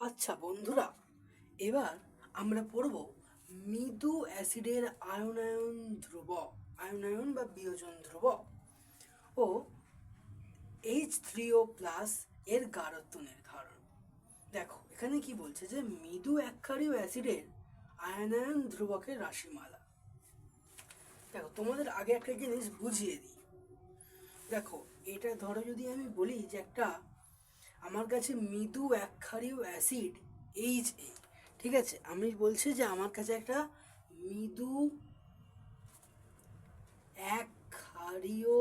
আচ্ছা বন্ধুরা, এবার আমরা পড়ব মৃদু অ্যাসিডের আয়নায়ন ধ্রুবক আয়নায়ন বা বিয়োজন ধ্রুবক ও এইচ থ্রি ও প্লাস এর গাঢ়ত্ব নির্ধারণ। দেখো, এখানে কি বলছে যে মৃদু একক্ষারীয় অ্যাসিডের আয়নায়ন ধ্রুবকের রাশিমালা। দেখো, তোমাদের আগে একটা জিনিস বুঝিয়ে দিই। দেখো, এটা ধরো যদি আমি বলি যে একটা আমার কাছে মৃদু একক্ষারীয় অ্যাসিড এইচ এ ঠিক আছে? আমি বলছি যে আমার কাছে একটা মৃদু একক্ষারীয়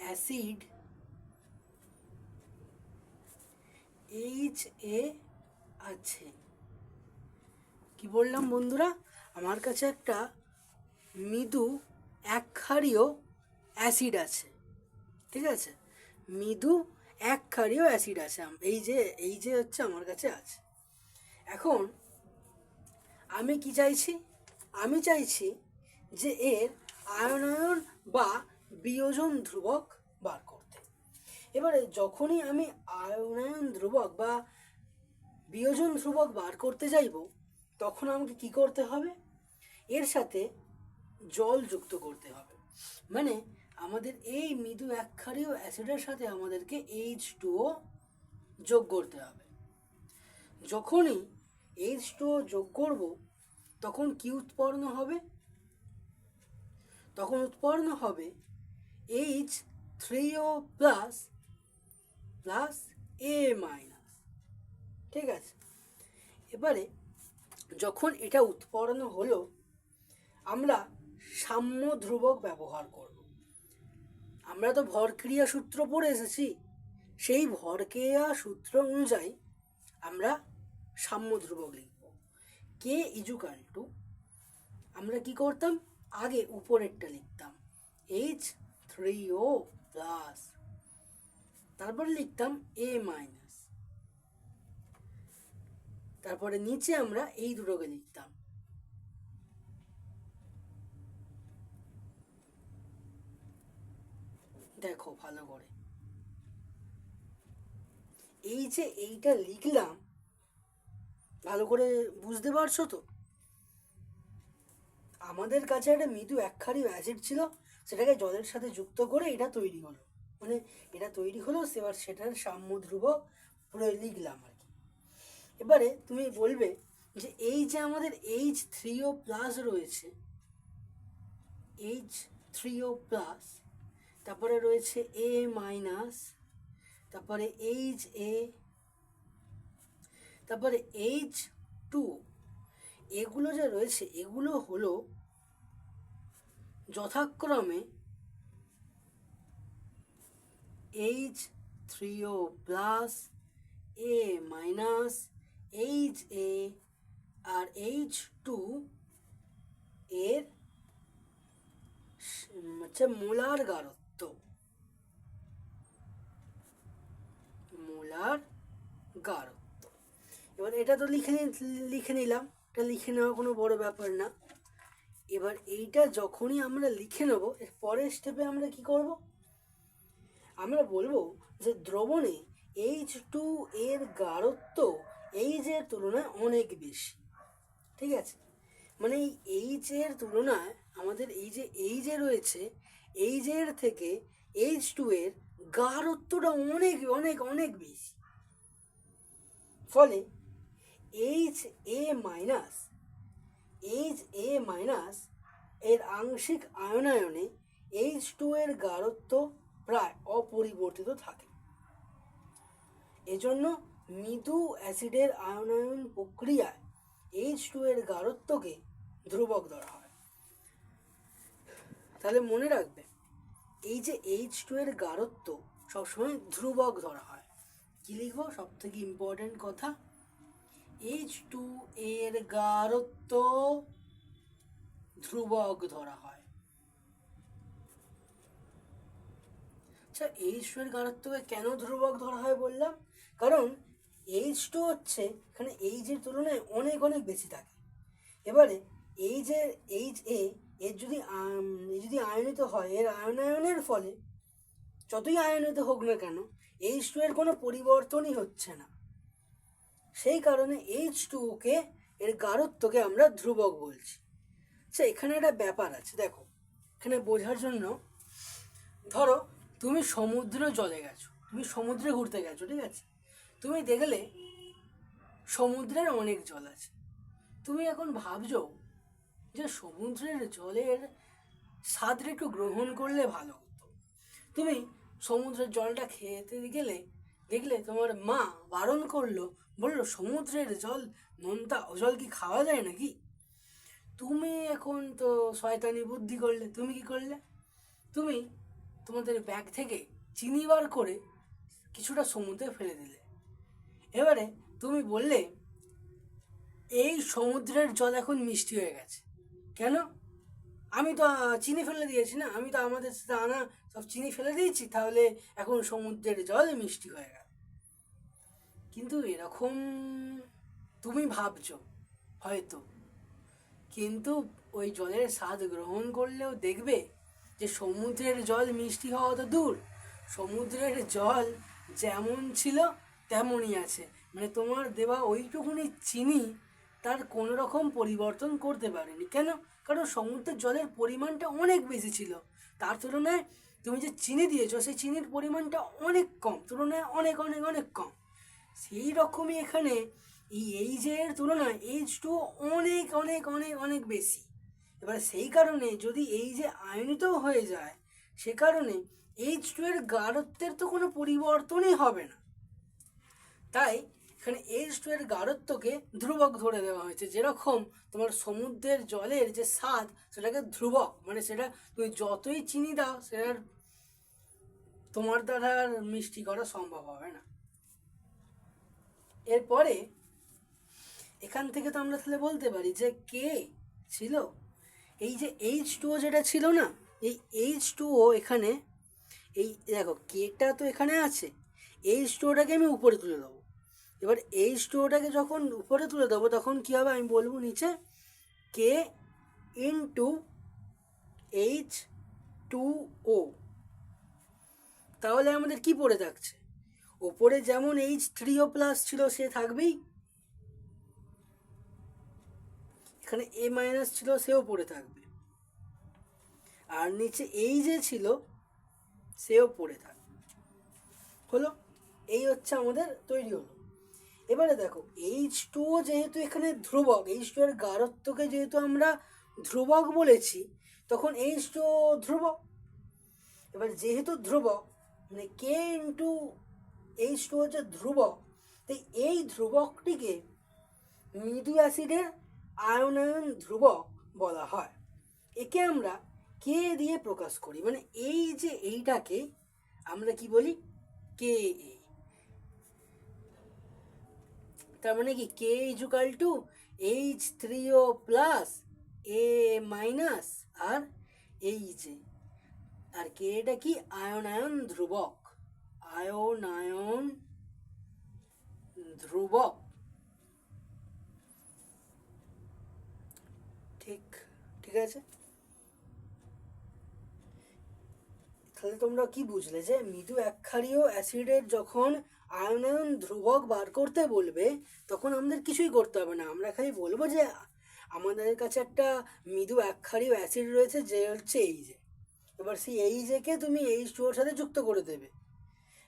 অ্যাসিড এইচ এ আছে। কি বললাম বন্ধুরা? আমার কাছে একটা মৃদু একক্ষারীয় অ্যাসিড আছে, ঠিক আছে? মৃদু এক একক্ষারীয় অ্যাসিড আছে এই যে এই যে হচ্ছে আমার কাছে আছে। এখন আমি কি চাইছি? আমি চাইছি যে এর আয়নায়ন বা বিয়োজন ধ্রুবক বার করতে। এবারে যখনই আমি আয়নায়ন ধ্রুবক বা বিয়োজন ধ্রুবক বার করতে যাইব, তখন আমাকে কি করতে হবে? এর সাথে জল যুক্ত করতে হবে। মানে আমাদের এই মৃদু একক্ষারীয় অ্যাসিডের সাথে আমাদেরকে এইচ টুও যোগ করতে হবে। যখনই এইচ টুও যোগ করব, তখন কি উৎপন্ন হবে? তখন উৎপন্ন হবে H three O plus plus A minus ঠিক আছে? এবারে যখন এটা উৎপন্ন হলো, আমরা সাম্য ধ্রুবক ব্যবহার করব। আমরা তো ভরক্রিয়া সূত্র পড়ে এসেছি। সেই ভরক্রিয়া সূত্র অনুযায়ী আমরা সাম্য ধ্রুবক লিখব। কে ইজুকাল টু আমরা কি করতাম? আগে উপরেরটা লিখতাম। এইচ থ্রি ও প্লাস তারপরে লিখতাম এ মাইনাস তারপরে নিচে আমরা এই দুটোকে লিখতাম। দেখো ভালো করে। এই যে এইটা লিখলাম, ভালো করে বুঝতে পারছ তো? আমাদের কাছে একটা মৃদু একখারি অ্যাসিড ছিল, সেটাকে জলের সাথে যুক্ত করে এটা তৈরি হলো। মানে এটা তৈরি হলো এবার সেটার সাম্য ধ্রুবক পুরো লিখলাম আর কি। এবারে তুমি বলবে যে এই যে আমাদের এইচ থ্রি ও প্লাস রয়েছে এইচ থ্রি ও প্লাস তারপরে রয়েছে এ মাইনাস তারপরে এইচ এ তারপরে এইচ টু এগুলো যে রয়েছে, এগুলো হলো যথাক্রমে H three O plus A minus H A R H two এর হচ্ছে মোলার গারত্ব মোলার গারত্ব এবার এটা তো লিখে লিখে নিলাম। এটা লিখে নেওয়া কোনো বড় ব্যাপার না। এবার এইটা যখনই আমরা লিখে নেব, এর পরের স্টেপে আমরা কি করব? আমরা বলব যে দ্রবণে এইচ টু এর গাঢ়ত্ব এইচের তুলনায় অনেক বেশি। ঠিক আছে? মানে এই এইচ এর তুলনায় আমাদের এই যে এই যে রয়েছে এইচের থেকে এইচ টু এর গাঢ়ত্বটা অনেক অনেক অনেক বেশি। ফলে H A minus H A minus এর আংশিক আয়নায়নে এইচ টু এর গাঢ়ত্ব প্রায় অপরিবর্তিত থাকে। এজন্য মৃদু অ্যাসিডের আয়নায়ন প্রক্রিয়ায় এইচ টু এর গাঢ়ত্বকে ধ্রুবক ধরা হয়। তাহলে মনে রাখবে এই যে এইচ টু এর গাঢ়ত্ব সবসময় ধ্রুবক ধরা হয়। কি লিখব? সব থেকে ইম্পর্টেন্ট কথা এইচ টু এর গাঢ়ত্ব ধ্রুবক ধরা হয়। আচ্ছা এইচ টু এর গাঢ়ত্বকে কেন ধ্রুবক ধরা হয় বললাম? কারণ এইচ টু হচ্ছে এখানে এইচের তুলনায় অনেক অনেক বেশি থাকে। এবারে এই যে এইচ এ এর যদি যদি আয়নিত হয়, এর আয়নায়নের ফলে, যতই আয়নিত হোক না কেন এইচ টু এর কোনো পরিবর্তনই হচ্ছে না। সেই কারণে এইচ টু ওকে এর গাঢ়ত্বকে আমরা ধ্রুবক বলছি। আচ্ছা এখানে একটা ব্যাপার আছে, দেখো। এখানে বোঝার জন্য, ধরো, তুমি সমুদ্র জলে গেছো, তুমি সমুদ্রে ঘুরতে গেছো, ঠিক আছে? তুমি দেখলে, সমুদ্রের অনেক জল আছে। তুমি এখন ভাবছ যে সমুদ্রের জলের স্বাদটা একটু গ্রহণ করলে ভালো হতো। তুমি সমুদ্রের জলটা খেতে গেলে দেখলে তোমার মা বারণ করল, বলল, সমুদ্রের জল, নোনতা জল কি খাওয়া যায় নাকি? তুমি এখন তো শয়তানি বুদ্ধি করলে, তুমি কি করলে? তুমি তোমাদের ব্যাগ থেকে চিনি বার করে কিছুটা সমুদ্রে ফেলে দিলে। এবারে তুমি বললে, এই সমুদ্রের জল এখন মিষ্টি হয়ে গেছে। কেন? আমি তো চিনি ফেলে দিয়েছি না? আমি তো আমাদের সাথে আনা সব চিনি ফেলে দিয়েছি, তাহলে এখন সমুদ্রের জল মিষ্টি হয়ে গেল। কিন্তু এরকম তুমি ভাবছ, হয়তো। কিন্তু ওই জলের স্বাদ গ্রহণ করলেও দেখবে যে সমুদ্রের জল মিষ্টি হওয়া তো দূর। সমুদ্রের জল যেমন ছিল, তেমনই আছে। মানে তোমার দেওয়া ওইটুকুনি চিনি তার কোনো রকম পরিবর্তন করতে পারেনি। কেন? কারণ সমুদ্রের জলের পরিমাণটা অনেক বেশি ছিল। তার তুলনায় তুমি যে চিনি দিয়েছ, সেই চিনির পরিমাণটা অনেক কম, তুলনায় অনেক অনেক অনেক কম। সেই রকমই এখানে এই এইচের তুলনায় এইচ টু অনেক অনেক অনেক অনেক বেশি। এবার সেই কারণে যদি এই যে আয়নিত হয়ে যায়, সে কারণে এইচ টু এর গাঢ়ত্বের তো কোনো পরিবর্তনই হবে না। তাই এখানে এইচ টু এর গাঢ়ত্বকে ধ্রুবক ধরে দেওয়া হয়েছে। যেরকম তোমার সমুদ্রের জলের যে স্বাদ, সেটাকে ধ্রুবক মানে সেটা তুমি যতই চিনি দাও, সেটার তোমার দ্বারা মিষ্টি করা সম্ভব হবে না। এরপরে এখান থেকে তো আমরা তাহলে বলতে পারি যে কে ছিল, এই যে এইচ টুও যেটা ছিল না, এই এইচ টুও এখানে, এই দেখো কেটা তো এখানে আছে এইচ টুওটাকে আমি উপরে তুলে দেবো। এবার এইচ টুওটাকে যখন উপরে তুলে দেবো, তখন কী হবে আমি বলব নিচে? K into H two O তাহলে আমাদের কি পড়ে থাকছে? ওপরে যেমন এইচ থ্রি ও প্লাস ছিল, সে থাকবেই। এখানে এ মাইনাস ছিল, সেও পড়ে থাকবে। আর নিচে এই যে ছিল, সেও পড়ে থাকবে। হলো? এই হচ্ছে আমাদের তৈরি হলো। এবারে দেখো এইচ টু যেহেতু এখানে ধ্রুবক এইচ টু এর গাঢ়ত্বকে যেহেতু আমরা ধ্রুবক বলেছি, তখন এইচ টু ধ্রুবক। এবার যেহেতু ধ্রুবক মানে কে ইন্টু এইচ টু হচ্ছে ধ্রুবক, তাই এই ধ্রুবকটিকে মৃদু অ্যাসিডের আয়নায়ন ধ্রুবক বলা হয়। একে আমরা কে দিয়ে প্রকাশ করি মানে এই যে এইটাকে আমরা কি বলি? কে এ তার মানে কি? K equal to H three O plus A minus R H A আর কে এটা কি? আয়নায়ন ধ্রুবক। আয়নায়ন ধ্রুবক। ঠিক ঠিক আছে? তাহলে তোমরা কি বুঝলে যে মৃদু একক্ষারীয় অ্যাসিডের যখন আয়নায়ন ধ্রুবক বার করতে বলবে, তখন আমাদের কিছুই করতে হবে না। আমরা খালি বলব যে আমাদের কাছে একটা মৃদু একক্ষারীয় অ্যাসিড রয়েছে, যে হচ্ছে এই যে। এবার সেই এই জেকে তুমি এইচ টু ওর সাথে যুক্ত করে দেবে।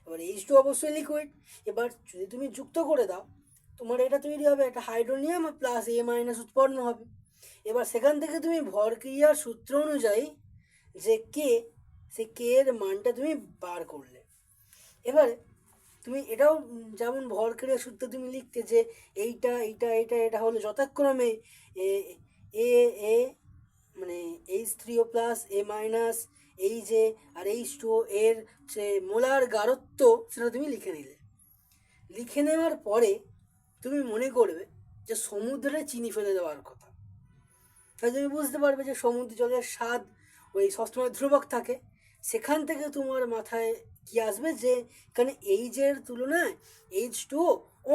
এবার এইচ টু অবশ্যই লিকুইড এবার যদি তুমি যুক্ত করে দাও, তোমার এটা তৈরি হবে একটা হাইড্রোনিয়াম প্লাস এ মাইনাস উৎপন্ন হবে। এবার সেখান থেকে তুমি ভরক্রিয়ার সূত্র অনুযায়ী যে কে সে কে এর মানটা তুমি বার করলে। এবার তুমি এটাও যেমন ভরক্রিয়া সূত্রে তুমি লিখতে যে এইটা এইটা এইটা এটা হলো যথাক্রমে এ এ এ মানে H three O plus, A minus, এই যে, আর এইচ টু এর যে মোলার গারত্ব সেটা তুমি লিখে নিলে। লিখে নেওয়ার পরে তুমি মনে করবে যে সমুদ্রে চিনি ফেলে দেওয়ার কথা। তাহলে তুমি বুঝতে পারবে যে সমুদ্র জলের স্বাদ ওই সবসময় ধ্রুবক থাকে। সেখান থেকে তোমার মাথায় কি আসবে যে এখানে এইজের তুলনায় এইচ টু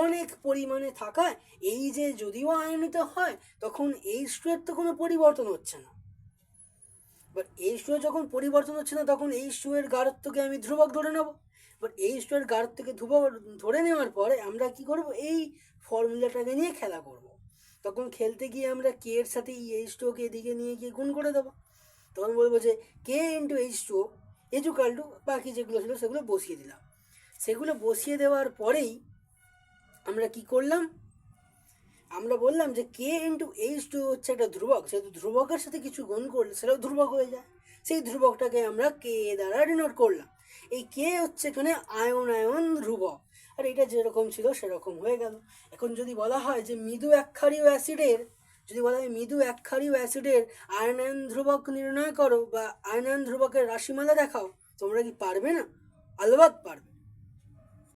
অনেক পরিমাণে থাকায় এই যে যদিও আয়নিত হয়, তখন এইচ টু এর তো কোনো পরিবর্তন হচ্ছে না। বাট এইচ টু যখন পরিবর্তন হচ্ছে না, তখন এইচ টু এর আমি ধ্রুবক ধরে নেব। এবার এইচ টু এর ধ্রুবক ধরে নেওয়ার পরে আমরা কি করব? এই ফর্মুলাটাকে নিয়ে খেলা করব। তখন খেলতে গিয়ে আমরা কে এর সাথে এই টু এদিকে নিয়ে গিয়ে গুণ করে দেবো। তখন বলব যে K into H two equal to বাকি যেগুলো ছিল সেগুলো বসিয়ে দিলাম। সেগুলো বসিয়ে দেওয়ার পরেই আমরা কি করলাম? আমরা বললাম যে কে ইন্টু এইচ টু হচ্ছে একটা ধ্রুবক। সেহেতু ধ্রুবকের সাথে কিছু গুণ করলে সেটাও ধ্রুবক হয়ে যায়। সেই ধ্রুবকটাকে আমরা কে দ্বারা ডিনোট করলাম। এই কে হচ্ছে এখানে আয়ন আয়ন, ধ্রুবক। আর এটা যেরকম ছিল সেরকম হয়ে গেল। এখন যদি বলা হয় যে মৃদু একক্ষারীয় অ্যাসিডের যদি বলা হয় মৃদু একক্ষারীয় অ্যাসিডের আয়ন আয়ন ধ্রুবক নির্ণয় করো বা আয়ন আয়ন ধ্রুবকের রাশিমালা দেখাও, তোমরা কি পারবে না? আলবাত পারবে।